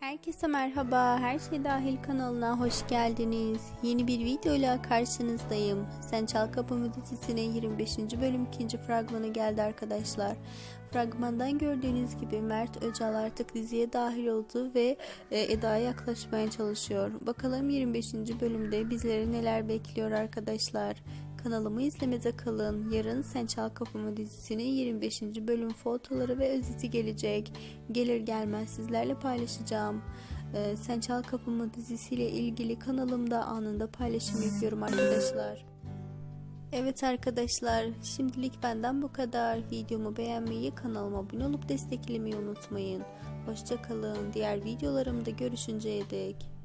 Herkese merhaba, Her Şey Dahil kanalına hoş geldiniz. Yeni bir videoyla karşınızdayım. Sen Çal Kapımı dizisinin 25. bölüm 2. fragmanı geldi arkadaşlar. Fragmandan gördüğünüz gibi Mert Öcal artık diziye dahil oldu ve e, Eda'ya yaklaşmaya çalışıyor. Bakalım 25. bölümde bizleri neler bekliyor arkadaşlar. Kanalımı izlemede kalın. Yarın Sen Çal Kapımı dizisinin 25. bölüm fotoları ve özeti gelecek. Gelir gelmez sizlerle paylaşacağım. Ee, Sen Çal Kapımı dizisiyle ilgili kanalımda anında paylaşım yapıyorum arkadaşlar. Evet arkadaşlar şimdilik benden bu kadar. Videomu beğenmeyi, kanalıma abone olup desteklemeyi unutmayın. Hoşçakalın. Diğer videolarımda görüşünceye dek.